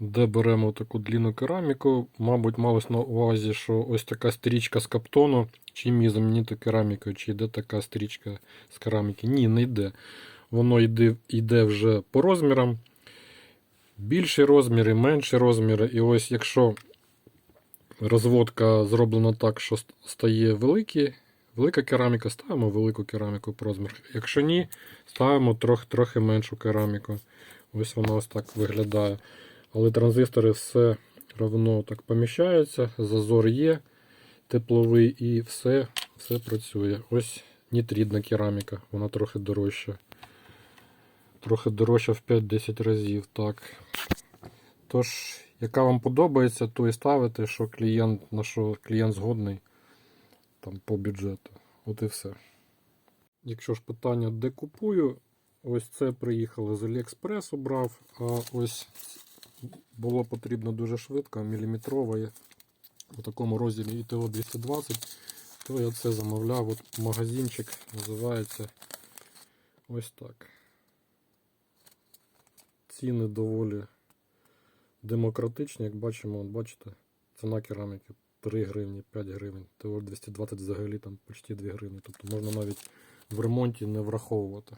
де беремо таку длінну кераміку. Мабуть, малось на увазі, що ось така стрічка з каптону, чи її замінити керамікою, чи йде така стрічка з кераміки. Ні, не йде. Воно йде, йде вже по розмірам. Більші розміри, менші розміри. І ось якщо розводка зроблена так, що стає великі, велика кераміка, ставимо велику кераміку по розмірах. Якщо ні, ставимо трохи, трохи меншу кераміку. Ось вона ось так виглядає. Але транзистори все равно так поміщаються, зазор є тепловий і все, все працює. Ось нітрідна кераміка, вона трохи дорожча. Трохи дорожча в 5-10 разів. Так. Тож, яка вам подобається, то і ставите, що клієнт, на що клієнт згодний там, по бюджету. От і все. Якщо ж питання, де купую, ось це приїхало з Aliexpress брав, а ось було потрібно дуже швидко, міліметрове у такому розділі ІТО 220, то я це замовляв. От магазинчик називається ось так. Ціни доволі демократичні, як бачимо, от бачите, ціна кераміки 3 гривні, 5 гривень. ТО 220 взагалі там почти 2 гривні. Тобто можна навіть в ремонті не враховувати.